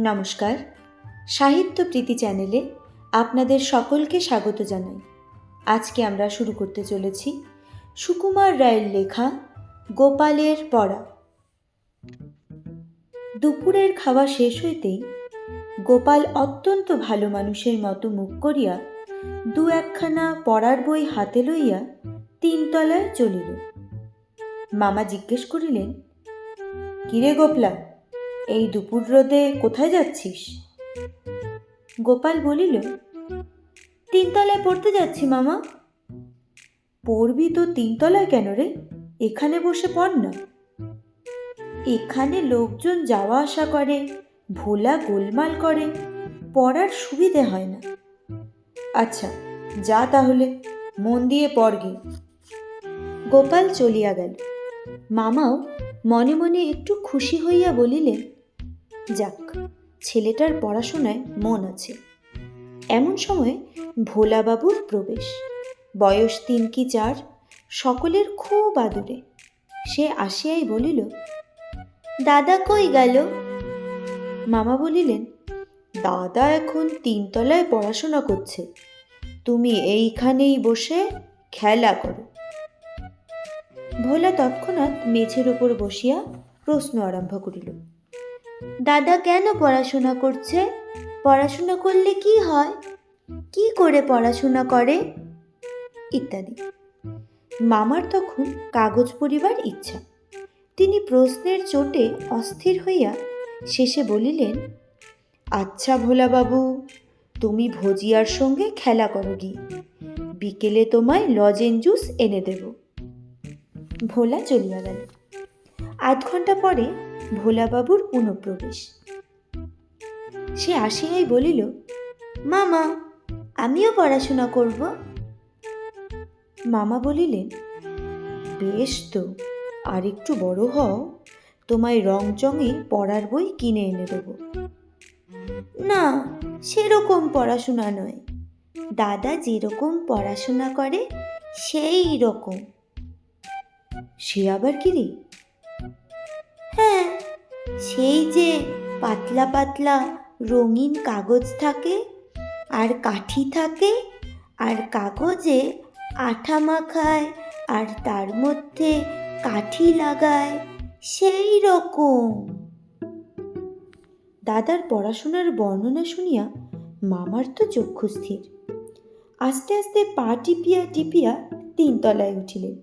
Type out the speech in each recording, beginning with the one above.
নমস্কার। সাহিত্য প্রীতি চ্যানেলে আপনাদের সকলকে স্বাগত জানাই। আজকে আমরা শুরু করতে চলেছি সুকুমার রায়ের লেখা গোপালের পড়া। দুপুরের খাওয়া শেষ হইতেই গোপাল অত্যন্ত ভালো মানুষের মতো মুখ করিয়া দু একখানা পড়ার বই হাতে লইয়া তিনতলায় চলিল। মামা জিজ্ঞেস করিলেন, কিরে গোপলা এই দুপুর রোদে কোথায় যাচ্ছিস? গোপাল বলিল, তিনতলায় পড়তে যাচ্ছি, মামা। পড়বি তো তিনতলায় কেন রে? এখানে বসে পড় না। এখানে লোকজন যাওয়া আসা করে, ভোলা গোলমাল করে, পড়ার সুবিধে হয় না। আচ্ছা যা তাহলে, মন দিয়ে পড় গে গোপাল চলিয়া গেল। মামাও মনে মনে একটু খুশি হইয়া বলিলেন যাক, ছেলেটার পড়াশোনায় মন আছে। এমন সময় ভোলাবাবুর প্রবেশ। বয়স তিন কি চার, সকলের খুব আদরে। সে আসিয়াই বলিল, দাদা কই গেল? মামা বলিলেন, দাদা এখন তিনতলায় পড়াশোনা করছে। তুমি এইখানেই বসে খেলা করো। ভোলা তৎক্ষণাৎ মেঝের ওপর বসিয়া প্রশ্ন আরম্ভ করিল দাদা কেন পড়াশোনা করছে? পড়াশোনা করলে কি হয়? কি করে পড়াশোনা করে? ইত্যাদি। মামার তখন কাগজ পড়িবার ইচ্ছা। তিনি প্রশ্নের চোটে অস্থির হইয়া শেষে বলিলেন আচ্ছা ভোলাবাবু, তুমি ভজিয়ার সঙ্গে খেলা করো গি। বিকেলে তোমায় লজেন জুস এনে দেব। ভোলা চলিয়া গেল। আধ ঘণ্টা পরে ভোলাবাবুর অনুপ্রবেশ। সে আসিয়াই বলিল, মামা, আমিও পড়াশোনা করব। মামা বলিলেন, বেশ তো, আর একটু বড় হও, তোমায় রংচঙে পড়ার বই কিনে এনে দেবো। না, সেরকম পড়াশোনা নয়। দাদা যেরকম পড়াশোনা করে, সেই রকম। সে আবার কি রে? হ্যাঁ সেই যে পাতলা পাতলা রঙিন কাগজ থাকে আর কাঠি থাকে আর কাগজে আঠা মাখায় আর তার মধ্যে কাঠি লাগায়, সেই রকম। দাদার পড়াশোনার বর্ণনা শুনিয়া মামার তো চক্ষু স্থির। আস্তে আস্তে পা টিপিয়া টিপিয়া তিনতলায় উঠিলেন।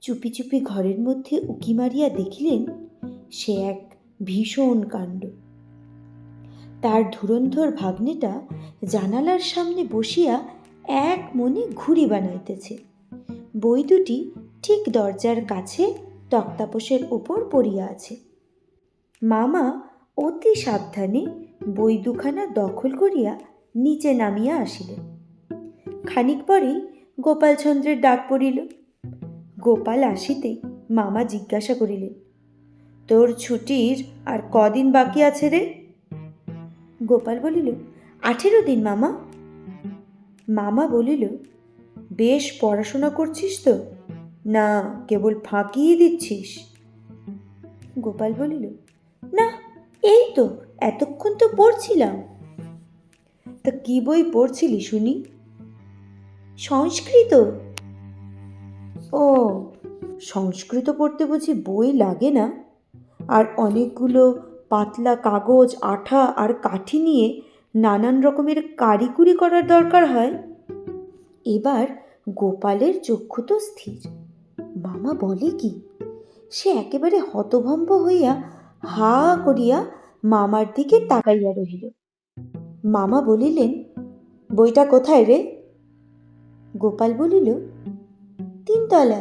চুপি চুপি ঘরের মধ্যে উকি মারিয়া দেখিলেন সে এক ভীষণ কাণ্ড। তার ধুরন্ধর ভাগ্নেটা জানালার সামনে বসিয়া এক মনে ঘুড়ি বানাইতেছে। বই দুটি ঠিক দরজার কাছে তক্তাপোষের উপর পড়িয়া আছে। মামা অতি সাবধানে বই দুখানা দখল করিয়া নিচে নামিয়া আসিলেন। খানিক পরেই গোপালচন্দ্রের ডাক পড়িল। গোপাল আসিতে মামা জিজ্ঞাসা করিলেন তোর ছুটির আর কদিন বাকি আছে রে? গোপাল বলিল আঠেরো দিন মামা। মামা বলিল বেশ পড়াশোনা করছিস তো? না কেবল ফাঁকিয়ে দিচ্ছিস। গোপাল বলিল না এই তো এতক্ষণ তো পড়ছিলাম। তা কি বই পড়ছিলি শুনি? সংস্কৃত। ও সংস্কৃত পড়তে বুঝি বই লাগে না? আর অনেকগুলো পাতলা কাগজ, আঠা আর কাঠি নিয়ে নানান রকমের কারিকুরি করার দরকার হয়। এবার গোপালের চক্ষু তো স্থির। মামা বলে কি? সে একেবারে হতভম্ব হইয়া হা করিয়া মামার দিকে তাকাইয়া রহিল। মামা বলিলেন, বইটা কোথায় রে? গোপাল বলিল, তিনতলা।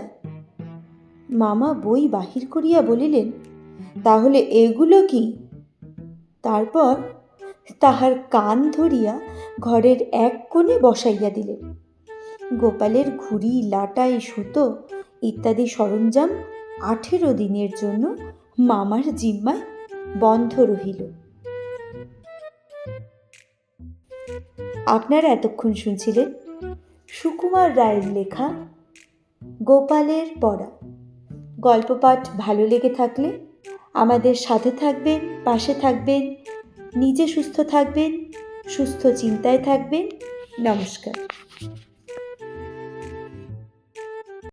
মামা বই বাহির করিয়া বলিলেন তাহলে এগুলো কি? তারপর তাহার কান ধরিয়া ঘরের এক কোণে বসাইয়া দিলেন। গোপালের ঘুড়ি, লাটাই, সুতো ইত্যাদি সরঞ্জাম আঠেরো দিনের জন্য মামার জিম্মায় বন্ধ রহিল। আপনারা এতক্ষণ শুনছিলেন সুকুমার রায়ের লেখা গোপালের পড়া। গল্প পাঠ ভালো লেগে থাকলে আমাদের সাথে থাকবেন পাশে থাকবেন নিজে সুস্থ থাকবেন সুস্থ চিন্তায় থাকবেন। নমস্কার।